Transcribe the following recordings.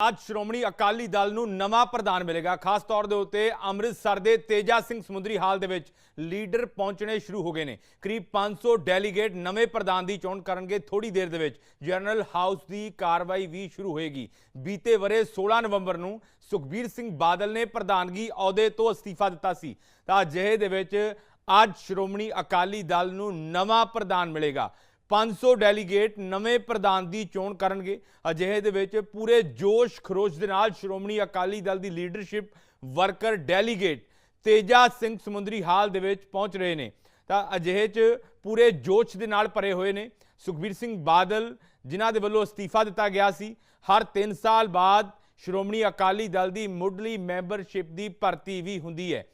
ਅੱਜ ਸ਼੍ਰੋਮਣੀ ਅਕਾਲੀ ਦਲ ਨੂੰ ਨਵਾਂ ਪ੍ਰਧਾਨ ਮਿਲੇਗਾ। ਖਾਸ ਤੌਰ ਦੇ ਉੱਤੇ ਅੰਮ੍ਰਿਤਸਰ ਦੇ ਤੇਜਾ ਸਿੰਘ ਸਮੁੰਦਰੀ ਹਾਲ ਦੇ ਵਿੱਚ ਲੀਡਰ ਪਹੁੰਚਣੇ ਸ਼ੁਰੂ ਹੋ ਗਏ ਨੇ। ਕਰੀਬ 500 ਡੈਲੀਗੇਟ ਨਵੇਂ ਪ੍ਰਧਾਨ ਦੀ ਚੋਣ ਕਰਨਗੇ। ਥੋੜੀ ਦੇਰ ਦੇ ਵਿੱਚ ਜਨਰਲ ਹਾਊਸ ਦੀ ਕਾਰਵਾਈ ਵੀ ਸ਼ੁਰੂ ਹੋਏਗੀ। ਬੀਤੇ ਵਰੇ 16 ਨਵੰਬਰ ਨੂੰ ਸੁਖਬੀਰ ਸਿੰਘ ਬਾਦਲ ਨੇ ਪ੍ਰਧਾਨਗੀ ਅਹੁਦੇ ਤੋਂ ਅਸਤੀਫਾ ਦਿੱਤਾ ਸੀ। ਤਾਂ ਅਜਿਹੇ ਦੇ ਵਿੱਚ ਅੱਜ ਸ਼੍ਰੋਮਣੀ ਅਕਾਲੀ ਦਲ ਨੂੰ ਨਵਾਂ ਪ੍ਰਧਾਨ ਮਿਲੇਗਾ। 500 ਡੈਲੀਗੇਟ ਨਵੇਂ ਪ੍ਰਧਾਨ ਦੀ ਚੋਣ ਕਰਨਗੇ। ਅਜਿਹੇ ਦੇ ਵਿੱਚ ਪੂਰੇ ਜੋਸ਼ ਖਰੋਸ਼ ਦੇ ਨਾਲ ਸ਼੍ਰੋਮਣੀ ਅਕਾਲੀ ਦਲ ਦੀ leadership worker delegate Teja Singh Samundri hall ਦੇ ਵਿੱਚ ਪਹੁੰਚ ਰਹੇ ਨੇ। ਤਾਂ ਅਜਿਹੇ 'ਚ ਪੂਰੇ ਜੋਸ਼ ਦੇ ਨਾਲ ਭਰੇ ਹੋਏ ਨੇ। ਸੁਖਬੀਰ ਸਿੰਘ ਬਾਦਲ, ਜਿਨ੍ਹਾਂ ਦੇ ਵੱਲੋਂ ਅਸਤੀਫਾ ਦਿੱਤਾ ਗਿਆ ਸੀ, ਹਰ 3 ਸਾਲ ਬਾਅਦ ਸ਼੍ਰੋਮਣੀ ਅਕਾਲੀ ਦਲ ਦੀ ਮੁੱਢਲੀ ਮੈਂਬਰਸ਼ਿਪ ਦੀ ਭਰਤੀ ਵੀ ਹੁੰਦੀ ਹੈ।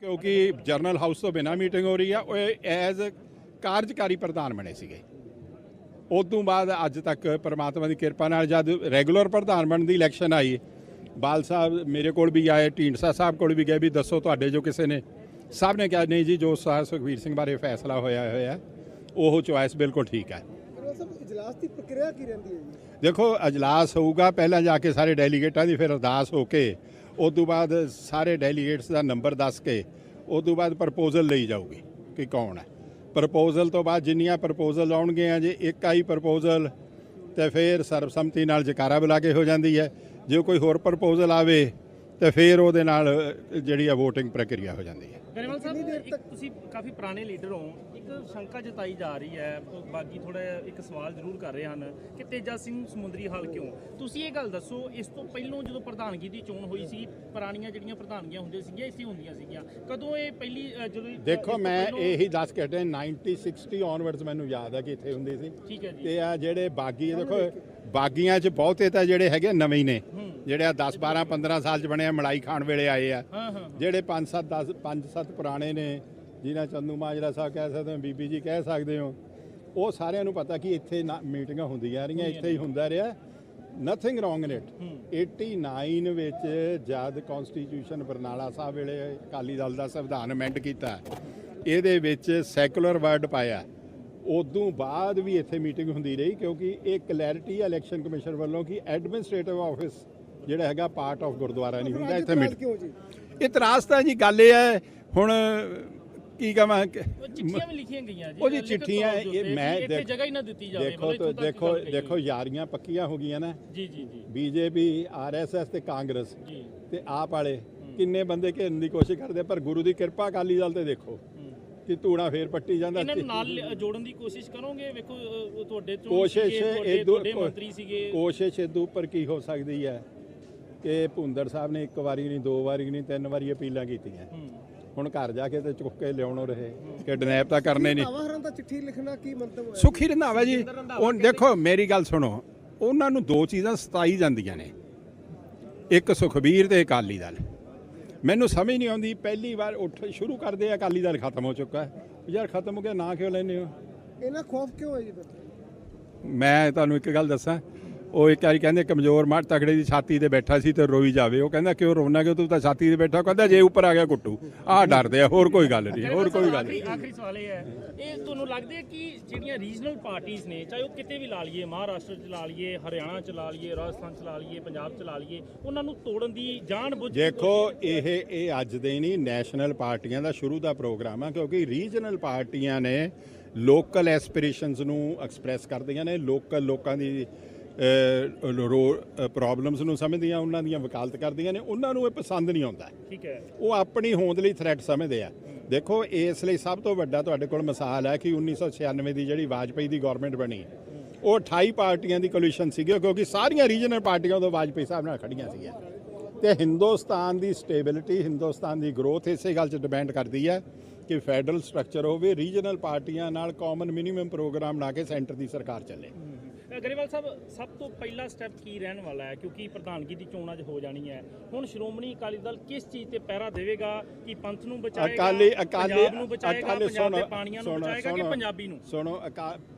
ਕਿਉਂਕਿ ਜਰਨਲ ਹਾਊਸ ਤੋਂ ਬਿਨਾਂ ਮੀਟਿੰਗ ਹੋ ਰਹੀ ਆ ਉਹ ਐਜ਼ ਕਾਰਜਕਾਰੀ ਪ੍ਰਧਾਨ ਬਣੇ ਸੀਗੇ। ਉਸ ਤੋਂ ਬਾਅਦ ਅੱਜ ਤੱਕ ਪ੍ਰਮਾਤਮਾ ਦੀ ਕਿਰਪਾ ਨਾਲ ਜਦ ਰੈਗੂਲਰ ਪ੍ਰਧਾਨ ਬਣਨ ਦੀ ਇਲੈਕਸ਼ਨ ਆਈ ਬਾਲ ਸਾਹਿਬ ਮੇਰੇ ਕੋਲ ਵੀ ਆਏ ਢੀਂਡਸਾ ਸਾਹਿਬ ਕੋਲ ਵੀ ਗਏ ਵੀ ਦੱਸੋ ਤੁਹਾਡੇ ਜੋ ਕਿਸੇ ਨੇ ਸਭ ਨੇ ਕਿਹਾ ਨਹੀਂ ਜੀ ਜੋ ਸਾਹਿਬ ਸੁਖਵੀਰ ਸਿੰਘ ਬਾਰੇ ਫੈਸਲਾ ਹੋਇਆ ਹੋਇਆ ਉਹ ਚੁਆਇਸ ਬਿਲਕੁਲ ਠੀਕ ਹੈ। ਉਹ ਸਭ ਇਜਲਾਸ ਦੀ ਪ੍ਰਕਿਰਿਆ ਕੀ ਰਹਿੰਦੀ ਹੈ ਜੀ? ਦੇਖੋ ਅਜਲਾਸ ਹੋਊਗਾ ਪਹਿਲਾਂ ਜਾ ਕੇ ਸਾਰੇ ਡੈਲੀਗੇਟਾਂ ਦੀ ਫਿਰ ਅਰਦਾਸ ਹੋ ਕੇ ਉਸ ਤੋਂ ਬਾਅਦ ਸਾਰੇ ਡੈਲੀਗੇਟਸ ਦਾ ਨੰਬਰ ਦੱਸ ਕੇ ਉਸ ਤੋਂ ਬਾਅਦ ਪ੍ਰਪੋਜ਼ਲ ਲਈ ਜਾਊਗੀ ਕਿ ਕੌਣ ਹੈ। ਪ੍ਰਪੋਜ਼ਲ ਤੋਂ ਬਾਅਦ ਜਿੰਨੀਆਂ ਪ੍ਰਪੋਜ਼ਲ ਆਉਣਗੇ ਆ ਜੇ ਇੱਕ ਆਈ ਪ੍ਰਪੋਜ਼ਲ ਤੇ ਫਿਰ ਸਰਬਸੰਮਤੀ ਨਾਲ ਜਕਾਰਾ ਬੁਲਾ ਕੇ ਹੋ ਜਾਂਦੀ ਹੈ। ਜੇ ਕੋਈ ਹੋਰ ਪ੍ਰਪੋਜ਼ਲ ਆਵੇ, ਤੇ ਫਿਰ ਉਹਦੇ ਨਾਲ ਜਿਹੜੀ ਆ VOTING ਪ੍ਰਕਿਰਿਆ ਹੋ ਜਾਂਦੀ ਹੈ। ਗਰੇਵਾਲ ਸਾਹਿਬ ਇੱਕ ਤੁਸੀਂ ਕਾਫੀ ਪੁਰਾਣੇ ਲੀਡਰ ਹੋ। ਇੱਕ ਸ਼ੰਕਾ ਜਤਾਈ ਜਾ ਰਹੀ ਹੈ ਬਾਕੀ ਥੋੜਾ ਇੱਕ ਸਵਾਲ ਜ਼ਰੂਰ ਕਰ ਰਹੇ ਹਨ ਕਿ ਤੇਜਾ ਸਿੰਘ ਸਮੁੰਦਰੀ ਹਾਲ ਕਿਉਂ? ਤੁਸੀਂ ਇਹ ਗੱਲ ਦੱਸੋ ਇਸ ਤੋਂ ਪਹਿਲਾਂ ਜਦੋਂ ਪ੍ਰਧਾਨਗੀ ਦੀ ਚੋਣ ਹੋਈ ਸੀ ਪੁਰਾਣੀਆਂ ਜਿਹੜੀਆਂ ਪ੍ਰਧਾਨਗੀਆਂ ਹੁੰਦੀਆਂ ਸੀਗੀਆਂ ਇਸੇ ਹੁੰਦੀਆਂ ਸੀਗੀਆਂ। ਕਦੋਂ ਇਹ ਪਹਿਲੀ ਜਦੋਂ ਦੇਖੋ ਮੈਂ ਇਹੀ ਦੱਸ ਕੇ ਹਟਿਆ 1960 ਔਨਵਰਡਸ ਮੈਨੂੰ ਯਾਦ ਹੈ ਕਿ ਇੱਥੇ ਹੁੰਦੀ ਸੀ। ਤੇ ਆ ਜਿਹੜੇ ਬਾਗੀ ਦੇਖੋ ਬਾਗੀਆਂ 'ਚ ਬਹੁਤੇ ਤਾਂ ਜਿਹੜੇ ਹੈਗੇ ਨਵੇਂ ਹੀ ਨੇ। ਜਿਹੜੇ ਆ 10 12 15 ਸਾਲ 'ਚ ਬਣੇ ਆ ਮਲਾਈ ਖਾਣ ਵੇਲੇ ਆਏ ਆ। ਜਿਹੜੇ 5 7 10 5 7 ਪੁਰਾਣੇ ਨੇ ਜਿਨ੍ਹਾਂ ਚੰਦੂ ਮਾਜਰਾ ਸਾਹਿਬ ਕਹਿ ਸਕਦੇ ਹੋ ਬੀਬੀ ਜੀ ਕਹਿ ਸਕਦੇ ਹੋ। ਉਹ ਸਾਰਿਆਂ ਨੂੰ ਪਤਾ ਕਿ ਇੱਥੇ ਮੀਟਿੰਗਾਂ ਹੁੰਦੀਆਂ ਰਹੀਆਂ ਇੱਥੇ ਹੀ ਹੁੰਦਾ ਰਿਹਾ। ਨਥਿੰਗ ਰੋਂਗ ਇਨ ਇਟ 89 ਵਿੱਚ ਜਦ ਕਨਸਟੀਟਿਊਸ਼ਨ ਬਰਨਾਲਾ ਸਾਹਿਬ ਵੇਲੇ ਅਕਾਲੀ ਦਲ ਦਾ ਸੰਵਿਧਾਨ ਅਮੈਂਡ ਕੀਤਾ ਇਹਦੇ ਵਿੱਚ ਸੈਕੂਲਰ ਵਰਡ ਪਾਇਆ। ਉਦੋਂ ਬਾਅਦ ਵੀ ਇੱਥੇ ਮੀਟਿੰਗ ਹੁੰਦੀ ਰਹੀ ਕਿਉਂਕਿ ਇਹ ਕਲੈਰਿਟੀ ਇਲੈਕਸ਼ਨ ਕਮਿਸ਼ਨ ਵੱਲੋਂ ਕਿ ਐਡਮਿਨਿਸਟ੍ਰੇਟਿਵ ਆਫਿਸ ਜਿਹੜਾ ਹੈਗਾ ਪਾਰਟ ਆਫ ਗੁਰਦੁਆਰਾ ਨਹੀਂ ਹੁੰਦਾ ਇੱਥੇ ਮੀਟਿੰਗ। ਇਤਰਾਜ਼ ਤਾਂ ਜੀ ਗੱਲ ਇਹ ਹੈ ਹੁਣ ਕੀ ਕਹਾਂ ਚਿੱਠੀਆਂ ਵੀ ਲਿਖੀਆਂ ਗਈਆਂ ਜੀ ਉਹ ਜੀ ਚਿੱਠੀਆਂ ਇਹ ਵੀ ਮੈਂ ਇੱਥੇ ਦੇਖ- ਜਗ੍ਹਾ ਹੀ ਨਾ ਦਿੱਤੀ ਜਾਵੇ ਦੇਖੋ ਤਾਂ ਯਾਰੀਆਂ ਪੱਕੀਆਂ ਹੋ ਗਈਆਂ ਨਾ। ਜੀ ਜੀ ਜੀ। ਬੀਜੇਪੀ ਆਰਐਸਐਸ ਤੇ ਕਾਂਗਰਸ ਤੇ ਆਪ ਵਾਲੇ ਕਿੰਨੇ ਬੰਦੇ ਘੇਰਨ ਦੀ ਕੋਸ਼ਿਸ਼ ਕਰਦੇ ਪਰ ਗੁਰੂ ਦੀ ਕਿਰਪਾ ਅਕਾਲੀ ਦਲ ਤੇ ਦੇਖੋ ਕਿ ਧੂਣਾ ਫੇਰ ਪੱਟੀ ਜਾਂਦਾ ਇਹਨਾਂ ਨਾਲ ਜੋੜਨ ਦੀ ਕੋਸ਼ਿਸ਼ ਕਰੋਗੇ ਵੇਖੋ ਤੁਹਾਡੇ ਚੋਂ ਕੋਸ਼ਿਸ਼ ਤੁਹਾਡੇ ਮੰਤਰੀ ਸੀਗੇ। ਕੋਸ਼ਿਸ਼ ਇਦੋਂ ਉੱਪਰ ਕੀ ਹੋ ਸਕਦੀ ਹੈ ਕਿ ਭੁੰਦਰ ਸਾਹਿਬ ਨੇ ਇੱਕ ਵਾਰੀ ਨਹੀਂ ਦੋ ਵਾਰੀ ਨਹੀਂ ਤਿੰਨ ਵਾਰੀ ਅਪੀਲਾਂ ਕੀਤੀਆਂ। ਹੁਣ ਘਰ ਜਾ ਕੇ ਤੇ ਚੁੱਕ ਕੇ ਲਿਆਉਣੋਂ ਰਹੇ। ਕਿ ਡਨੈਪ ਤਾਂ ਕਰਨੇ ਨਹੀਂ। ਆਵਾਹਰਨ ਦਾ ਚਿੱਠੀ ਲਿਖਣਾ ਕੀ ਮੰਤਵ ਹੈ ਸੁਖੀ ਰੰਧਾਵਾ ਜੀ ਉਹ ਦੇਖੋ ਮੇਰੀ ਗੱਲ ਸੁਣੋ। ਉਹਨਾਂ ਨੂੰ ਦੋ ਚੀਜ਼ਾਂ ਸਤਾਈ ਜਾਂਦੀਆਂ ਨੇ। ਇੱਕ ਸੁਖਬੀਰ ਤੇ ਅਕਾਲੀ ਦਲ। ਮੈਨੂੰ ਸਮਝ ਨਹੀਂ ਆਉਂਦੀ ਪਹਿਲੀ ਵਾਰ ਉੱਠ ਸ਼ੁਰੂ ਕਰਦੇ ਆ ਅਕਾਲੀ ਦਲ ਖਤਮ ਹੋ ਚੁੱਕਾ ਹੈ। ਯਾਰ ਖਤਮ ਹੋ ਗਿਆ ਨਾ ਕਿਉਂ ਲੈਂਦੇ ਹੋ? ਇਹਨਾਂ ਖੌਫ ਕਿਉਂ ਹੈ ਜੀ ਫਿਰ? ਮੈਂ ਤੁਹਾਨੂੰ ਇੱਕ ਗੱਲ ਦੱਸਾਂ ਉਹ ਇੱਕ ਵਾਰੀ ਕਹਿੰਦੇ ਕਮਜ਼ੋਰ ਮਰ ਤਗੜੇ ਦੀ ਛਾਤੀ ਤੇ ਬੈਠਾ ਸੀ ਤੇ ਰੋਈ ਜਾਵੇ। ਉਹ ਕਹਿੰਦਾ ਕਿਉਂ ਰੋਣਾ? ਕਿਉਂ ਤੂੰ ਤਾਂ ਛਾਤੀ ਤੇ ਬੈਠਾ? ਉਹ ਕਹਿੰਦਾ ਜੇ ਉੱਪਰ ਆ ਗਿਆ ਕੁੱਟੂ। ਆਹ ਡਰਦੇ ਆ ਹੋਰ ਕੋਈ ਗੱਲ ਨਹੀਂ ਹੋਰ ਕੋਈ ਗੱਲ ਨਹੀਂ। ਆਖਰੀ ਸਵਾਲ ਇਹ ਹੈ ਇਹ ਤੁਹਾਨੂੰ ਲੱਗਦਾ ਹੈ ਕਿ ਜਿਹੜੀਆਂ ਰੀਜਨਲ ਪਾਰਟੀਆਂ ਨੇ ਚਾਹੇ ਉਹ ਕਿਤੇ ਵੀ ਲਾ ਲਈਏ ਮਹਾਰਾਸ਼ਟਰ ਚ ਲਾ ਲਈਏ ਹਰਿਆਣਾ ਚ ਲਾ ਲਈਏ ਰਾਜਸਥਾਨ ਚ ਲਾ ਲਈਏ ਪੰਜਾਬ ਚ ਲਾ ਲਈਏ ਉਹਨਾਂ ਨੂੰ ਤੋੜਨ ਦੀ ਜਾਣ ਬੁੱਝ ਦੇਖੋ ਇਹ ਇਹ ਅੱਜ ਦੇ ਨਹੀਂ ਨੈਸ਼ਨਲ ਪਾਰਟੀਆਂ ਦਾ ਸ਼ੁਰੂ ਦਾ ਪ੍ਰੋਗਰਾਮ ਆ ਕਿਉਂਕਿ ਰੀਜਨਲ ਪਾਰਟੀਆਂ ਨੇ ਲੋਕਲ ਐਸਪੀਰੇਸ਼ਨਸ ਨੂੰ ਐਕਸਪ੍ਰੈਸ ਕਰਦੀਆਂ ਨੇ ਲੋਕਲ ਲੋਕਾਂ ਦੀ ਪ੍ਰੋਬਲਮਸ ਨੂੰ ਸਮਝਦੀਆਂ ਉਹਨਾਂ ਦੀਆਂ ਵਕਾਲਤ ਕਰਦੀਆਂ ਨੇ ਉਹਨਾਂ ਨੂੰ ਇਹ ਪਸੰਦ ਨਹੀਂ ਆਉਂਦਾ। ਠੀਕ ਹੈ। ਉਹ ਆਪਣੀ ਹੋਂਦ ਲਈ ਥ੍ਰੈਟ ਸਮਝਦੇ ਆ। ਦੇਖੋ ਇਸ ਲਈ ਸਭ ਤੋਂ ਵੱਡਾ ਤੁਹਾਡੇ ਕੋਲ ਮਿਸਾਲ ਹੈ ਕਿ 1996 ਦੀ ਜਿਹੜੀ ਵਾਜਪਈ ਦੀ ਗਵਰਨਮੈਂਟ ਬਣੀ ਉਹ 28 ਪਾਰਟੀਆਂ ਦੀ ਕੋਲੀਸ਼ਨ ਸੀਗੀ ਕਿਉਂਕਿ ਸਾਰੀਆਂ ਰੀਜਨਲ ਪਾਰਟੀਆਂ ਉਦੋਂ ਵਾਜਪਈ ਸਾਹਿਬ ਨਾਲ ਖੜੀਆਂ ਸੀਗੀਆਂ। ਤੇ ਹਿੰਦੁਸਤਾਨ ਦੀ ਸਟੇਬਿਲਿਟੀ ਹਿੰਦੁਸਤਾਨ ਦੀ ਗਰੋਥ ਇਸੇ ਗੱਲ 'ਚ ਡਿਪੈਂਡ ਕਰਦੀ ਹੈ ਕਿ ਫੈਡਰਲ ਸਟਰਕਚਰ ਹੋਵੇ ਰੀਜਨਲ ਪਾਰਟੀਆਂ ਨਾਲ ਕਾਮਨ ਮਿਨੀਮਮ ਪ੍ਰੋਗਰਾਮ ਬਣਾ ਕੇ ਸੈਂਟਰ ਦੀ ਸਰਕਾਰ ਚੱਲੇ। ਅ, ਗਰੇਵਾਲ ਸਾਹਿਬ ਸਭ ਤੋਂ ਪਹਿਲਾ ਸਟੈਪ ਕੀ ਰਹਿਣ ਵਾਲਾ ਹੈ? ਕਿਉਂਕਿ ਪ੍ਰਧਾਨਗੀ ਦੀ ਚੋਣ ਅੱਜ ਹੋ ਜਾਣੀ ਹੈ। ਹੁਣ ਸ਼੍ਰੋਮਣੀ ਅਕਾਲੀ ਦਲ ਕਿਸ ਚੀਜ਼ ਤੇ ਪਹਿਰਾ ਦੇਵੇਗਾ ਕਿ ਪੰਥ ਨੂੰ ਬਚਾਏਗਾ ਅਕਾਲੀ ਅਕਾਲੀ ਨੂੰ ਬਚਾਏਗਾ ਅਕਾਲੀ ਸੁਣੋ ਪਾਣੀਆਂ ਨੂੰ ਬਚਾਏਗਾ ਕਿ ਪੰਜਾਬੀ ਨੂੰ? ਸੁਣੋ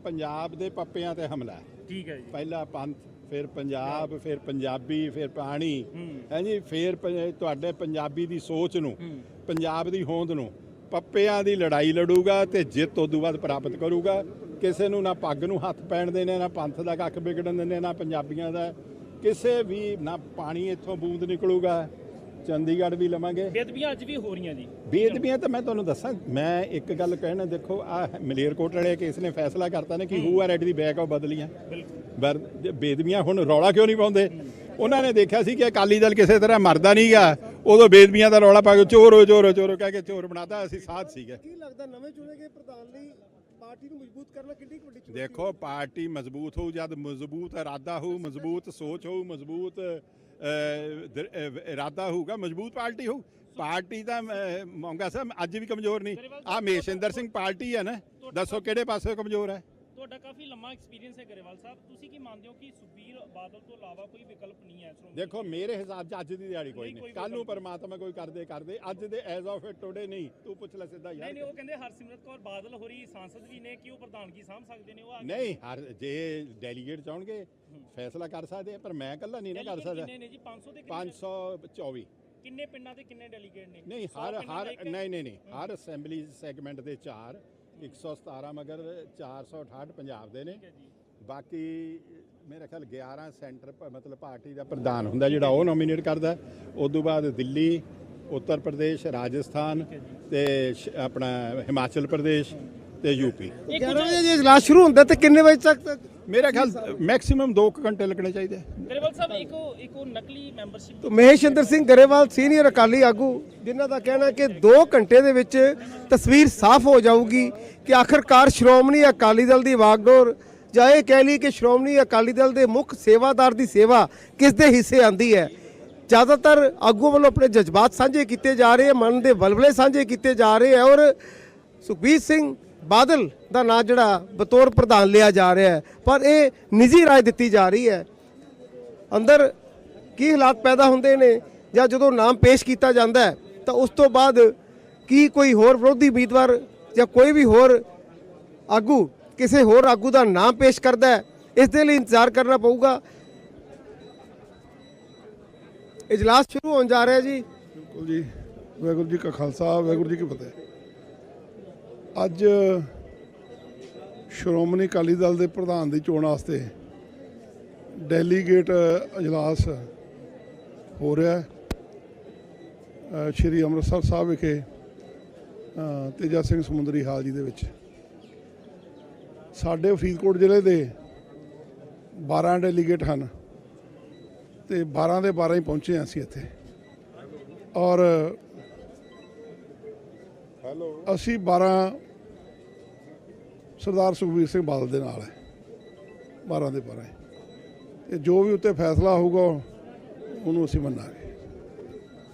ਪੰਜਾਬ ਦੇ ਪੱਪਿਆਂ ਤੇ ਹਮਲਾ ਠੀਕ ਹੈ ਜੀ। ਪਹਿਲਾ ਪੰਥ ਫਿਰ ਪੰਜਾਬ ਫਿਰ ਪੰਜਾਬੀ ਫਿਰ ਪਾਣੀ। ਹੂੰ। ਜੀ? ਫਿਰ ਤੁਹਾਡੇ ਪੰਜਾਬੀ ਦੀ ਸੋਚ ਨੂੰ। ਪੰਜਾਬ ਦੀ ਹੋਂਦ ਨੂੰ ਪੱਪਿਆਂ ਦੀ ਲੜਾਈ ਲੜੂਗਾ ਤੇ ਜਿੱਤ ਉਦੋਂ ਬਾਅਦ ਪ੍ਰਾਪਤ ਕਰੂਗਾ। ਕਿਸੇ ਨੂੰ ਨਾ ਪੱਗ ਨੂੰ ਹੱਥ ਪੈਣ ਦੇਣੇ ਨਾ ਪੰਥ ਦਾ ਕੱਖ ਵਿਗੜਨ ਦਿੰਦੇ ਨਾ ਪੰਜਾਬੀਆਂ ਦਾ। ਕਿਸੇ ਵੀ ਨਾ ਪਾਣੀ ਇੱਥੋਂ ਬੂੰਦ ਨਿਕਲੂਗਾ। ਚੰਡੀਗੜ੍ਹ ਵੀ ਲਵਾਂਗੇ। ਬੇਦਬੀਆਂ ਅੱਜ ਵੀ ਹੋ ਰਹੀਆਂ ਜੀ। ਬੇਦਬੀਆਂ ਤਾਂ ਮੈਂ ਤੁਹਾਨੂੰ ਦੱਸਾਂ ਮੈਂ ਇੱਕ ਗੱਲ ਕਹਿਣਾ ਦੇਖੋ ਆ ਮਲੇਰਕੋਟ ਵਾਲੇ ਕੇਸ ਨੇ ਫੈਸਲਾ ਕਰਤਾ ਨੇ ਕਿ who. Are at the back of ਬਦਲੀਆਂ। ਜੇ ਬੇਦਬੀਆਂ ਹੁਣ ਰੌਲਾ ਕਿਉਂ ਨਹੀਂ ਪਾਉਂਦੇ? ਉਹਨਾਂ ਨੇ ਦੇਖਿਆ ਸੀ ਕਿ ਅਕਾਲੀ ਦਲ ਕਿਸੇ ਤਰ੍ਹਾਂ ਮਰਦਾ ਨਹੀਂਗਾ ਉਦੋਂ ਬੇਦਬੀਆਂ ਦਾ ਰੌਲਾ ਪਾ ਕੇ ਚੋਰ ਹੋ ਚੋਰ ਹੋ ਚੋਰ ਕਹਿ ਕੇ ਚੋਰ ਬਣਾਤਾ ਅਸੀਂ ਸਾਥ ਸੀਗੇ। ਕੀ ਲੱਗਦਾ ਨਵੇਂ ਚੁਣੇ ਗਏ ਪ੍ਰਧਾਨ ਲਈ ਪਾਰਟੀ ਨੂੰ ਮਜ਼ਬੂਤ ਕਰਨਾ ਕਿੰਨੀ ਕੁ ਵੱਡੀ ਚੁਣੌਤੀ ਦੇਖੋ ਪਾਰਟੀ ਮਜ਼ਬੂਤ ਹੋਊ ਜਦ ਮਜ਼ਬੂਤ ਇਰਾਦਾ ਹੋਊ ਮਜ਼ਬੂਤ ਸੋਚ। ਹੋਊ ਮਜ਼ਬੂਤ ਇਰਾਦਾ ਹੋਊਗਾ ਮਜ਼ਬੂਤ ਪਾਰਟੀ ਹੋਊ। ਪਾਰਟੀ ਅਹ, ਮੌਂਗਾ ਸਾਹਿਬ ਅੱਜ ਵੀ ਕਮਜ਼ੋਰ ਨਹੀਂ। ਆ ਮੇਸ਼ਿੰਦਰ ਸਿੰਘ ਪਾਰਟੀ ਹੈ ਨਾ ਦੱਸੋ ਕਿਹੜੇ ਪਾਸੇ ਕਮਜ਼ੋਰ ਹੈ? ਤੁਹਾਡਾ ਕਾਫੀ ਲੰਮਾ ਐਕਸਪੀਰੀਅੰਸ ਹੈ ਗਰੇਵਾਲ ਸਾਹਿਬ। ਤੁਸੀਂ ਕੀ ਮੰਨਦੇ ਹੋ ਕਿ ਸੁਖਬੀਰ ਬਾਦਲ ਤੋਂ ਇਲਾਵਾ ਕੋਈ ਵਿਕਲਪ ਨਹੀਂ ਹੈ ਸ਼੍ਰੋਮਣੀ ਦੇਖੋ ਮੇਰੇ ਹਿਸਾਬ 'ਚ ਅੱਜ ਦੀ ਦਿਹਾੜੀ ਕੋਈ ਨਹੀਂ, ਨਹੀਂ। ਕੱਲ ਨੂੰ ਪਰਮਾਤਮਾ ਕੋਈ ਕਰਦੇ ਕਰਦੇ। ਅੱਜ ਦੇ ਐਜ਼ ਆਫ ਇਟ ਟੁਡੇ ਨਹੀਂ। ਤੂੰ ਪੁੱਛ ਲੈ ਸਿੱਧਾ ਨਹੀਂ ਯਾਰ। ਨਹੀਂ ਉਹ ਕਹਿੰਦੇ ਹਰਸਿਮਰਤ ਕੌਰ ਬਾਦਲ ਹੋਰੀ ਸਾਂਸਦ ਵੀ ਨੇ ਕਿ ਉਹ ਪ੍ਰਧਾਨਗੀ ਸਾਂਭ ਸਕਦੇ ਨੇ? ਉਹ ਆ ਕੇ- ਨਹੀਂ ਹਰ ਜੇ ਡੈਲੀਗੇਟ ਚਾਹਣਗੇ ਫੈਸਲਾ ਕਰ ਸਕਦੇ ਆ, ਪਰ ਮੈਂ ਇਕੱਲਾ ਨਹੀਂ ਨਾ ਕਰ Delegate ਸਕਦਾ। ਕਿੰਨੇ ਨੇ ਜੀ? 500 ਦੇ ਕਿੰਨੇ 524 ਕਿੰਨੇ ਪਿੰਡਾਂ ਦੇ ਕਿੰਨੇ ਡੈਲੀਗੇਟ ਨੇ? ਨਹੀਂ ਸੌ ਹਰ ਪਿੰਡਾਂ ਹਰ ਦਾ ਇੱਕ- ਨਹੀਂ ਨਹੀਂ ਨਹੀਂ। ਹਰ ਅਸੈਂਬਲੀ ਸੈਗਮੈਂਟ ਦੇ 4 117 ਮਗਰ 468 ਪੰਜਾਬ ਦੇ ਨੇ। ਬਾਕੀ ਮੇਰੇ ਖਿਆਲ 11 ਸੈਂਟਰ ਮਤਲਬ ਪਾਰਟੀ ਦਾ ਪ੍ਰਧਾਨ ਹੁੰਦਾ ਜਿਹੜਾ ਉਹ ਨੋਮੀਨੇਟ ਕਰਦਾ। ਉਸ ਤੋਂ ਬਾਅਦ ਦਿੱਲੀ ਉੱਤਰ ਪ੍ਰਦੇਸ਼ ਰਾਜਸਥਾਨ ਤੇ ਆਪਣਾ ਹਿਮਾਚਲ ਪ੍ਰਦੇਸ਼। ਤੇ ਯੂਪੀ। 11 ਵਜੇ ਜੇ ਇਜਲਾਸ ਸ਼ੁਰੂ ਹੁੰਦਾ ਤੇ ਕਿੰਨੇ ਵਜੇ ਤੱਕ ਮੇਰੇ ਖਿਆਲ ਮੈਕਸਿਮਮ 2 ਘੰਟੇ ਲੱਗਣੇ ਚਾਹੀਦੇ। ਗਰੇਵਾਲ ਸਾਹਿਬ ਇੱਕ ਇੱਕ ਨਕਲੀ ਮੈਂਬਰਸ਼ਿਪ ਤੋ ਮਹੇਸ਼ਿੰਦਰ ਸਿੰਘ ਗਰੇਵਾਲ ਸੀਨੀਅਰ ਅਕਾਲੀ ਆਗੂ ਜਿਨ੍ਹਾਂ ਦਾ ਕਹਿਣਾ ਕਿ 2 ਘੰਟੇ ਦੇ ਵਿੱਚ ਤਸਵੀਰ ਸਾਫ਼ ਹੋ ਜਾਊਗੀ ਕਿ ਆਖਰਕਾਰ ਸ਼੍ਰੋਮਣੀ ਅਕਾਲੀ ਦਲ ਦੀ ਵਾਗਡੋਰ ਜਾਂ ਇਹ ਕਹਿ ਲਈ ਕਿ ਸ਼੍ਰੋਮਣੀ ਅਕਾਲੀ ਦਲ ਦੇ ਮੁੱਖ ਸੇਵਾਦਾਰ ਦੀ ਸੇਵਾ ਕਿਸ ਦੇ ਹਿੱਸੇ ਆਂਦੀ ਹੈ। ਜ਼ਿਆਦਾਤਰ ਆਗੂ ਵੱਲੋਂ ਆਪਣੇ ਜਜ਼ਬਾਤ ਸਾਂਝੇ ਕੀਤੇ ਜਾ ਰਹੇ ਮਨ ਦੇ ਬਲਬਲੇ ਸਾਂਝੇ ਕੀਤੇ ਜਾ ਰਹੇ ਔਰ ਸੁਖਬੀਰ ਸਿੰਘ ਬਾਦਲ ਦਾ ਨਾਂ ਜਿਹੜਾ ਬਤੌਰ ਪ੍ਰਧਾਨ ਲਿਆ ਜਾ ਰਿਹਾ ਹੈ, ਪਰ ਇਹ ਨਿੱਜੀ ਰਾਏ ਦਿੱਤੀ ਜਾ ਰਹੀ ਹੈ। ਅੰਦਰ ਕੀ ਹਾਲਾਤ ਪੈਦਾ ਹੁੰਦੇ ਨੇ ਜਾਂ ਜਦੋਂ ਨਾਮ ਪੇਸ਼ ਕੀਤਾ ਜਾਂਦਾ ਹੈ, ਤਾਂ ਉਸ ਤੋਂ ਬਾਅਦ ਕੀ ਕੋਈ ਹੋਰ ਵਿਰੋਧੀ ਉਮੀਦਵਾਰ ਜਾਂ ਕੋਈ ਵੀ ਹੋਰ ਆਗੂ ਕਿਸੇ ਹੋਰ ਆਗੂ ਦਾ ਨਾਮ ਪੇਸ਼ ਕਰਦਾ ਹੈ, ਇਸ ਦੇ ਲਈ ਇੰਤਜ਼ਾਰ ਕਰਨਾ ਪਊਗਾ। ਇਜਲਾਸ ਸ਼ੁਰੂ ਹੋਣ ਜਾ ਰਿਹਾ ਜੀ। ਬਿਲਕੁਲ ਜੀ। ਵਾਹਿਗੁਰੂ ਜੀ ਕਾ ਖਾਲਸਾ, ਵਾਹਿਗੁਰੂ ਜੀ ਕੀ ਫਤਿਹ। ਅੱਜ ਸ਼੍ਰੋਮਣੀ ਅਕਾਲੀ ਦਲ ਦੇ ਪ੍ਰਧਾਨ ਦੀ ਚੋਣ ਵਾਸਤੇ ਡੈਲੀਗੇਟ ਅਜਲਾਸ ਹੋ ਰਿਹਾ ਹੈ। ਸ਼੍ਰੀ ਅੰਮ੍ਰਿਤਸਰ ਸਾਹਿਬ ਵਿਖੇ ਤੇਜਾ ਸਿੰਘ ਸਮੁੰਦਰੀ ਹਾਲ ਜੀ ਦੇ ਵਿੱਚ। ਸਾਡੇ ਫਰੀਦਕੋਟ ਜ਼ਿਲ੍ਹੇ ਦੇ 12 ਡੈਲੀਗੇਟ ਹਨ ਤੇ 12 ਦੇ 12 ਹੀ ਪਹੁੰਚੇ ਹਾਂ ਅਸੀਂ ਇੱਥੇ। ਔਰ ਅਸੀਂ 12 ਸਰਦਾਰ ਸੁਖਬੀਰ ਸਿੰਘ ਬਾਦਲ ਦੇ ਨਾਲ ਹੈ। 12 ਦੇ 12 ਤੇ ਜੋ ਵੀ ਉੱਤੇ ਫੈਸਲਾ ਹੋਊਗਾ ਉਹਨੂੰ ਅਸੀਂ ਮੰਨਾਂਗੇ।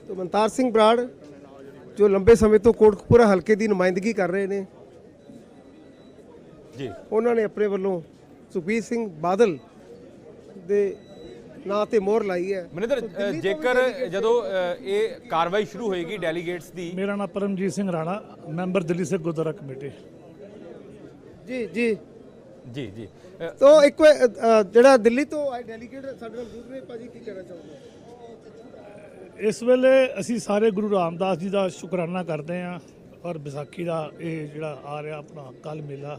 ਤੋਂ ਮਨਤਾਰ ਸਿੰਘ ਬਰਾੜ ਜੋ ਲੰਬੇ ਸਮੇਂ ਤੋਂ ਕੋਟਕਪੂਰਾ ਹਲਕੇ ਦੀ ਨੁਮਾਇੰਦਗੀ ਕਰ ਰਹੇ ਨੇ ਜੀ। ਉਹਨਾਂ ਨੇ ਆਪਣੇ ਵੱਲੋਂ ਸੁਖਬੀਰ ਸਿੰਘ ਬਾਦਲ ਦੇ ਨਾਂ ਤੇ ਮੋਹਰ ਲਾਈ ਹੈ। ਮਨਿੰਦਰ ਜੇਕਰ ਜਦੋਂ ਇਹ ਕਾਰਵਾਈ ਸ਼ੁਰੂ ਹੋਏਗੀ ਡੈਲੀਗੇਟਸ ਦੀ। ਮੇਰਾ ਨਾਮ ਪਰਮਜੀਤ ਸਿੰਘ ਰਾਣਾ ਮੈਂਬਰ ਦਿੱਲੀ ਸਿੱਖ ਗੁਰਦੁਆਰਾ ਕਮੇਟੀ। ਜੀ ਜੀ। ਜੀ ਜੀ। ਤੋ ਇੱਕ ਜਿਹੜਾ ਦਿੱਲੀ ਤੋਂ ਆਏ ਡੈਲੀਗੇਟ ਸਾਡੇ ਨਾਲ ਜੁੜ ਰਹੇ ਭਾਜੀ ਕੀ ਕਹਿਣਾ ਚਾਹੁੰਦੇ ਇਸ ਵੇਲੇ ਅਸੀਂ ਸਾਰੇ ਗੁਰੂ ਰਾਮਦਾਸ ਜੀ ਦਾ ਸ਼ੁਕਰਾਨਾ ਕਰਦੇ ਹਾਂ ਔਰ ਵਿਸਾਖੀ ਦਾ ਇਹ ਜਿਹੜਾ ਆ ਰਿਹਾ ਆਪਣਾ ਕੱਲ ਮੇਲਾ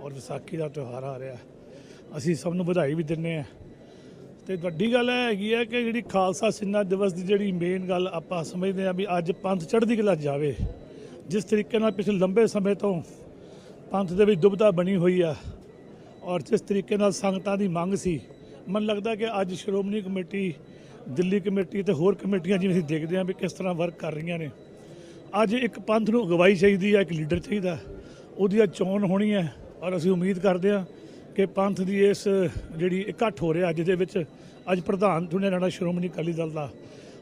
ਔਰ ਵਿਸਾਖੀ ਦਾ ਤਿਉਹਾਰ ਆ ਰਿਹਾ। ਅਸੀਂ ਸਭ ਨੂੰ ਵਧਾਈ ਵੀ ਦਿੰਨੇ ਆ ਤੇ ਵੱਡੀ ਗੱਲ ਇਹ ਹੈਗੀ ਹੈ ਕਿ ਜਿਹੜੀ ਖਾਲਸਾ ਸਿੰਘਾਂ ਦਿਵਸ ਦੀ ਜਿਹੜੀ ਮੇਨ ਗੱਲ ਆਪਾਂ ਸਮਝਦੇ ਆ ਵੀ ਅੱਜ ਪੰਥ ਚੜ੍ਹਦੀ ਕਲਾ ਜਾਵੇ, ਜਿਸ ਤਰੀਕੇ ਨਾਲ ਪਿਛਲੇ ਲੰਬੇ ਸਮੇਂ ਤੋਂ ਪੰਥ ਦੇ ਵਿੱਚ ਦੁਬਦਾ ਬਣੀ ਹੋਈ ਆ ਔਰ ਜਿਸ ਤਰੀਕੇ ਨਾਲ ਸੰਗਤਾਂ ਦੀ ਮੰਗ ਸੀ, ਮਨ ਲੱਗਦਾ ਕਿ ਅੱਜ ਸ਼੍ਰੋਮਣੀ ਕਮੇਟੀ, ਦਿੱਲੀ ਕਮੇਟੀ ਤੇ ਹੋਰ ਕਮੇਟੀਆਂ ਜਿਵੇਂ ਅਸੀਂ ਦੇਖਦੇ ਹਾਂ ਵੀ ਕਿਸ ਤਰ੍ਹਾਂ ਵਰਕ ਕਰ ਰਹੀਆਂ ਨੇ, ਅੱਜ ਇੱਕ ਪੰਥ ਨੂੰ ਅਗਵਾਈ ਚਾਹੀਦੀ ਹੈ, ਇੱਕ ਲੀਡਰ ਚਾਹੀਦਾ ਉਹਦੀ ਅੱਜ ਚੋਣ ਹੋਣੀ ਹੈ ਔਰ ਅਸੀਂ ਉਮੀਦ ਕਰਦੇ ਹਾਂ ਕਿ ਪੰਥ ਦੀ ਇਸ ਜਿਹੜੀ ਇਕੱਠ ਹੋ ਰਿਹਾ ਜਿਹਦੇ ਵਿੱਚ, ਅੱਜ ਪ੍ਰਧਾਨ ਚੁਣਿਆ ਜਾਣਾ ਸ਼੍ਰੋਮਣੀ ਅਕਾਲੀ ਦਲ ਦਾ,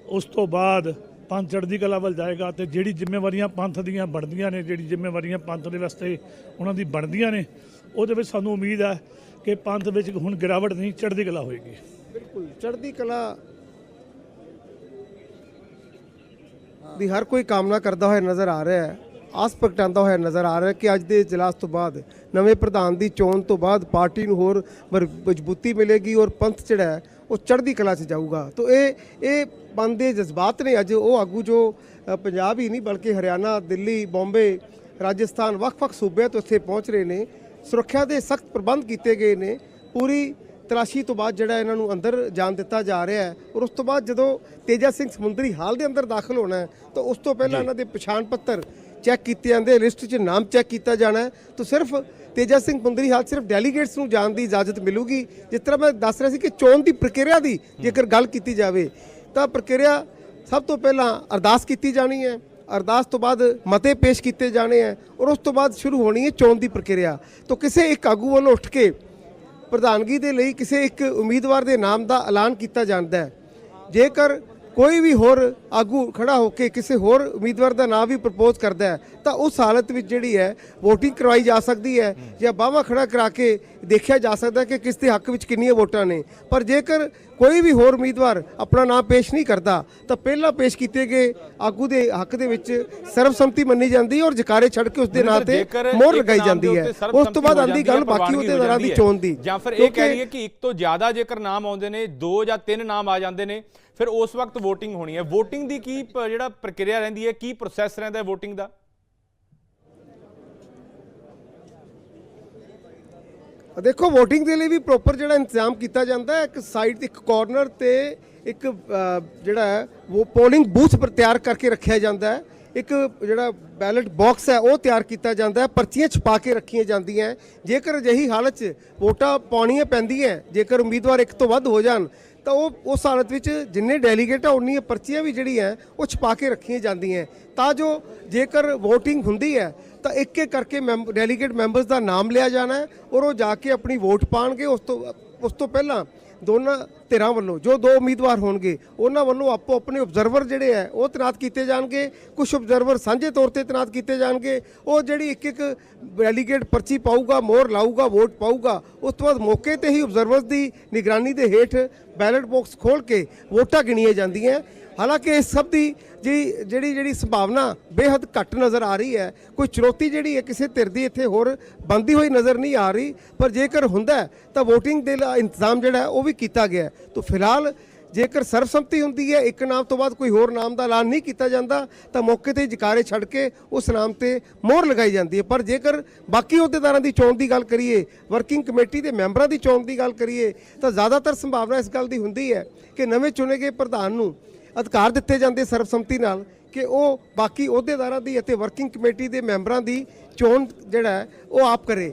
ਉਸ ਤੋਂ ਬਾਅਦ ਪੰਥ ਚੜ੍ਹਦੀ ਕਲਾ ਵੱਲ ਜਾਏਗਾ ਤੇ ਜਿਹੜੀ ਜ਼ਿੰਮੇਵਾਰੀਆਂ ਪੰਥ ਦੀਆਂ ਬਣਦੀਆਂ ਨੇ, ਜਿਹੜੀ ਜ਼ਿੰਮੇਵਾਰੀਆਂ ਪੰਥ ਦੇ ਵਾਸਤੇ ਉਹਨਾਂ ਦੀ ਬਣਦੀਆਂ ਨੇ, ਉਹਦੇ ਵਿੱਚ ਸਾਨੂੰ ਉਮੀਦ ਹੈ ਕਿ ਪੰਥ ਵਿੱਚ ਹੁਣ ਗਿਰਾਵਟ ਨਹੀਂ, ਚੜ੍ਹਦੀ ਕਲਾ ਹੋਏਗੀ। ਬਿਲਕੁਲ, ਚੜ੍ਹਦੀ ਕਲਾ ਦੀ ਹਰ ਕੋਈ ਕਾਮਨਾ ਕਰਦਾ ਹੋਇਆ ਨਜ਼ਰ ਆ ਰਿਹਾ ਹੈ। ਆਸ ਪ੍ਰਗਟਾਉਂਦਾ ਹੋਇਆ ਨਜ਼ਰ ਆ ਰਿਹਾ ਹੈ ਕਿ ਅੱਜ ਦੇ ਇਜਲਾਸ ਤੋਂ ਬਾਅਦ ਨਵੇਂ ਪ੍ਰਧਾਨ ਦੀ ਚੋਣ ਤੋਂ ਬਾਅਦ ਪਾਰਟੀ ਨੂੰ ਹੋਰ ਮਜ਼ਬੂਤੀ ਮਿਲੇਗੀ ਔਰ ਪੰਥ ਜਿਹੜਾ ਹੈ ਉਹ ਚੜ੍ਹਦੀ ਕਲਾ 'ਚ ਜਾਊਗਾ। ਤੋਂ ਇਹ ਇਹ ਮਨ ਦੇ ਜਜ਼ਬਾਤ ਨੇ ਅੱਜ ਉਹ ਆਗੂ ਜੋ ਪੰਜਾਬ ਹੀ ਨਹੀਂ ਬਲਕਿ ਹਰਿਆਣਾ ਦਿੱਲੀ ਬੰਬੇ ਰਾਜਸਥਾਨ ਵੱਖ-ਵੱਖ ਸੂਬਿਆਂ ਤੋਂ ਇੱਥੇ ਪਹੁੰਚ ਰਹੇ ਨੇ। ਸੁਰੱਖਿਆ ਦੇ ਸਖਤ ਪ੍ਰਬੰਧ ਕੀਤੇ ਗਏ ਨੇ। ਪੂਰੀ ਤਲਾਸ਼ੀ ਤੋਂ ਬਾਅਦ ਜਿਹੜਾ ਇਹਨਾਂ ਨੂੰ ਅੰਦਰ ਜਾਣ ਦਿੱਤਾ ਜਾ ਰਿਹਾ ਹੈ ਔਰ ਉਸ ਤੋਂ ਬਾਅਦ ਜਦੋਂ ਤੇਜਾ ਸਿੰਘ ਸਮੁੰਦਰੀ ਹਾਲ ਦੇ ਅੰਦਰ ਦਾਖਲ ਹੋਣਾ ਹੈ ਤਾਂ ਉਸ ਤੋਂ ਪਹਿਲਾਂ ਇਹਨਾਂ ਦੇ ਪਛਾਣ ਪੱਤਰ ਚੈੱਕ ਕੀਤੇ ਜਾਂਦੇ, ਲਿਸਟ 'ਚ ਨਾਮ ਚੈੱਕ ਕੀਤਾ ਜਾਣਾ ਤਾਂ ਸਿਰਫ ਤੇਜਾ ਸਿੰਘ ਮੁੰਦਰੀ ਹਾਲ ਸਿਰਫ ਡੈਲੀਗੇਟਸ ਨੂੰ ਜਾਣ ਦੀ ਇਜਾਜ਼ਤ ਮਿਲੂਗੀ। ਜਿਸ ਤਰ੍ਹਾਂ ਮੈਂ ਦੱਸ ਰਿਹਾ ਸੀ ਕਿ ਚੋਣ ਦੀ ਪ੍ਰਕਿਰਿਆ ਦੀ ਜੇਕਰ ਗੱਲ ਕੀਤੀ ਜਾਵੇ, ਤਾਂ ਪ੍ਰਕਿਰਿਆ ਸਭ ਤੋਂ ਪਹਿਲਾਂ ਅਰਦਾਸ ਕੀਤੀ ਜਾਣੀ ਹੈ। ਅਰਦਾਸ ਤੋਂ ਬਾਅਦ ਮਤੇ ਪੇਸ਼ ਕੀਤੇ ਜਾਣੇ ਹੈ ਔਰ ਉਸ ਤੋਂ ਬਾਅਦ ਸ਼ੁਰੂ ਹੋਣੀ ਹੈ ਚੋਣ ਦੀ ਪ੍ਰਕਿਰਿਆ। ਤਾਂ ਕਿਸੇ ਇੱਕ ਆਗੂ ਵੱਲੋਂ ਉੱਠ ਕੇ ਪ੍ਰਧਾਨਗੀ ਦੇ ਲਈ ਕਿਸੇ ਇੱਕ ਉਮੀਦਵਾਰ ਦੇ ਨਾਮ ਦਾ ਐਲਾਨ ਕੀਤਾ ਜਾਂਦਾ ਹੈ। ਜੇਕਰ ਕੋਈ ਵੀ ਹੋਰ ਆਗੂ ਖੜਾ ਹੋ ਕੇ ਕਿਸੇ ਹੋਰ ਉਮੀਦਵਾਰ ਦਾ ਨਾਮ ਵੀ ਪ੍ਰਪੋਜ਼ ਕਰਦਾ ਹੈ ਤਾਂ ਉਸ ਹਾਲਤ ਵਿੱਚ ਜਿਹੜੀ ਹੈ VOTING ਕਰਵਾਈ ਜਾ ਸਕਦੀ ਹੈ ਜਾਂ ਬਾਵਾ ਖੜਾ ਕਰਾ ਕੇ ਦੇਖਿਆ ਜਾ ਸਕਦਾ ਹੈ ਕਿ ਕਿਸ ਦੇ ਹੱਕ ਵਿੱਚ ਕਿੰਨੀਆਂ ਵੋਟਾਂ ਨੇ ਪਰ ਜੇਕਰ ਕੋਈ ਵੀ ਹੋਰ ਉਮੀਦਵਾਰ ਆਪਣਾ ਨਾਮ ਪੇਸ਼ ਨਹੀਂ ਕਰਦਾ ਤਾਂ ਪਹਿਲਾਂ ਪੇਸ਼ ਕੀਤੇ ਗਏ ਆਗੂ ਦੇ ਹੱਕ ਦੇ ਵਿੱਚ ਸਰਬਸੰਮਤੀ ਮੰਨੀ ਜਾਂਦੀ ਹੈ ਔਰ ਜਕਾਰੇ ਛੱਡ ਕੇ ਉਸ ਦੇ ਨਾਂ ਤੇ ਮੋਹਰ ਲਗਾਈ ਜਾਂਦੀ ਹੈ ਉਸ ਤੋਂ ਬਾਅਦ ਆਂਦੀ ਹੋ ਗੱਲ ਬਾਕੀ ਉਹਦੇ ਹੋ ਦਰਾਂ ਦੀ ਹੈ। ਚੋਣ ਦੀ ਜਾਂ ਫਿਰ ਇਹ ਕਹਿ ਲਈਏ ਕਿ ਇੱਕ ਤੋਂ ਜ਼ਿਆਦਾ ਜੇਕਰ ਨਾਮ ਆਉਂਦੇ ਨੇ ਦੋ ਜਾਂ ਤਿੰਨ ਨਾਮ ਆ ਜਾਂਦੇ ਨੇ ਫਿਰ ਉਸ ਵਕਤ VOTING ਹੋਣੀ ਹੈ। VOTING ਦੀ ਕੀ ਜਿਹੜਾ ਪ੍ਰਕਿਰਿਆ ਰਹਿੰਦੀ ਹੈ, ਕੀ ਪ੍ਰੋਸੈਸ ਰਹਿੰਦਾ ਹੈ VOTING ਦਾ? ਦੇਖੋ, VOTING ਦੇ ਲਈ ਵੀ ਪ੍ਰੋਪਰ ਜਿਹੜਾ ਇੰਤਜ਼ਾਮ ਕੀਤਾ ਜਾਂਦਾ ਹੈ। ਇੱਕ ਸਾਈਡ ਇੱਕ ਕਾਰਨਰ ਤੇ ਇੱਕ ਜਿਹੜਾ ਹੈ, ਉਹ ਪੋਲਿੰਗ ਬੂਥ ਪਰ ਤਿਆਰ ਕਰਕੇ ਰੱਖਿਆ ਜਾਂਦਾ ਹੈ। ਇੱਕ ਜਿਹੜਾ ਬੈਲਟ ਬਾਕਸ ਹੈ, ਉਹ ਤਿਆਰ ਕੀਤਾ ਜਾਂਦਾ ਹੈ। ਪਰਚੀਆਂ ਛਪਾ ਕੇ ਰੱਖੀਆਂ ਜਾਂਦੀਆਂ ਜੇਕਰ ਅਜਿਹੀ ਹਾਲਤ 'ਚ ਵੋਟਾਂ ਪਾਉਣੀਆਂ ਪੈਂਦੀਆਂ ਜੇਕਰ ਉਮੀਦਵਾਰ ਇੱਕ ਤੋਂ ਵੱਧ ਹੋ ਜਾਣ ਤਾਂ ਉਹ ਉਸ ਹਾਲਤ ਵਿੱਚ ਜਿੰਨੇ ਡੈਲੀਗੇਟ ਆ, ਉਨੀਆਂ ਪਰਚੀਆਂ ਵੀ ਜਿਹੜੀਆਂ ਹੈ, ਉਹ ਛਪਾ ਕੇ ਰੱਖੀਆਂ ਜਾਂਦੀਆਂ ਤਾਂ ਜੋ ਜੇਕਰ VOTING ਹੁੰਦੀ ਹੈ, ਤਾਂ ਇੱਕ ਇੱਕ ਕਰਕੇ ਮੈਂਬ- ਡੈਲੀਗੇਟ ਮੈਂਬਰਸ ਦਾ ਨਾਮ ਲਿਆ ਜਾਣਾ ਔਰ ਉਹ ਜਾ ਕੇ ਆਪਣੀ ਵੋਟ ਪਾਣਗੇ। ਉਸ ਤੋਂ ਉਸ ਤੋਂ ਪਹਿਲਾਂ ਦੋਨਾਂ ਧਿਰਾਂ ਵੱਲੋਂ, ਜੋ ਦੋ ਉਮੀਦਵਾਰ ਹੋਣਗੇ, ਉਹਨਾਂ ਵੱਲੋਂ ਆਪੋ ਆਪਣੇ ਆਬਜ਼ਰਵਰ ਜਿਹੜੇ ਹੈ, ਉਹ ਤੈਨਾਤ ਕੀਤੇ ਜਾਣਗੇ। ਕੁਝ ਆਬਜ਼ਰਵਰ ਸਾਂਝੇ ਤੌਰ ਤੇ ਤੈਨਾਤ ਕੀਤੇ ਜਾਣਗੇ। ਉਹ ਜਿਹੜੀ ਇੱਕ ਇੱਕ ਡੈਲੀਗੇਟ ਪਰਚੀ ਪਾਊਗਾ, ਮੋਹਰ ਲਾਊਗਾ, ਵੋਟ ਪਾਊਗਾ, ਉਸ ਤੋਂ ਬਾਅਦ ਮੌਕੇ ਤੇ ਹੀ ਆਬਜ਼ਰਵਰਸ ਦੀ ਨਿਗਰਾਨੀ ਦੇ ਹੇਠ ਬੈਲਟ ਬਾਕਸ ਖੋਲ ਕੇ ਵੋਟਾਂ ਗਿਣੀਆਂ ਜਾਂਦੀਆਂ। ਹਾਲਾਂਕਿ ਇਸ ਸਭ ਦੀ ਜਿਹੜੀ ਜਿਹੜੀ ਜਿਹੜੀ ਸੰਭਾਵਨਾ ਬੇਹੱਦ ਘੱਟ ਨਜ਼ਰ ਆ ਰਹੀ ਹੈ, ਕੋਈ ਚੁਣੌਤੀ ਜਿਹੜੀ ਹੈ, ਕਿਸੇ ਧਿਰ ਦੀ ਇੱਥੇ ਹੋਰ ਬੰਦੀ ਹੋਈ ਨਜ਼ਰ ਨਹੀਂ ਆ ਰਹੀ, ਪਰ ਜੇਕਰ ਹੁੰਦਾ ਤਾਂ VOTING ਦੇ ਲਈ ਇੰਤਜ਼ਾਮ ਜਿਹੜਾ ਉਹ ਵੀ ਕੀਤਾ ਗਿਆ ਤਾਂ ਫਿਲਹਾਲ ਜੇਕਰ ਸਰਬਸੰਮਤੀ ਹੁੰਦੀ ਹੈ, ਇੱਕ ਨਾਮ ਤੋਂ ਬਾਅਦ ਕੋਈ ਹੋਰ ਨਾਮ ਦਾ ਐਲਾਨ ਨਹੀਂ ਕੀਤਾ ਜਾਂਦਾ, ਤਾਂ ਮੌਕੇ ਤੇ ਜਕਾਰੇ ਛੱਡ ਕੇ ਉਸ ਨਾਮ ਤੇ ਮੋਹਰ ਲਗਾਈ ਜਾਂਦੀ ਹੈ। ਪਰ ਜੇਕਰ ਬਾਕੀ ਅਹੁਦੇਦਾਰਾਂ ਦੀ ਚੋਣ ਦੀ ਗੱਲ ਕਰੀਏ, ਵਰਕਿੰਗ ਕਮੇਟੀ ਦੇ ਮੈਂਬਰਾਂ ਦੀ ਚੋਣ ਦੀ ਗੱਲ ਕਰੀਏ, ਤਾਂ ਜ਼ਿਆਦਾਤਰ ਸੰਭਾਵਨਾ ਇਸ ਗੱਲ ਦੀ ਹੁੰਦੀ ਹੈ ਕਿ ਨਵੇਂ ਚੁਣੇ ਗਏ ਪ੍ਰਧਾਨ ਨੂੰ ਅਧਿਕਾਰ ਦਿੱਤੇ ਜਾਂਦੇ ਸਰਬਸੰਮਤੀ ਨਾਲ ਕਿ ਉਹ ਬਾਕੀ ਅਹੁਦੇਦਾਰਾਂ ਦੀ ਅਤੇ ਵਰਕਿੰਗ ਕਮੇਟੀ ਦੇ ਮੈਂਬਰਾਂ ਦੀ ਚੋਣ ਜਿਹੜਾ ਹੈ, ਉਹ ਆਪ ਕਰੇ।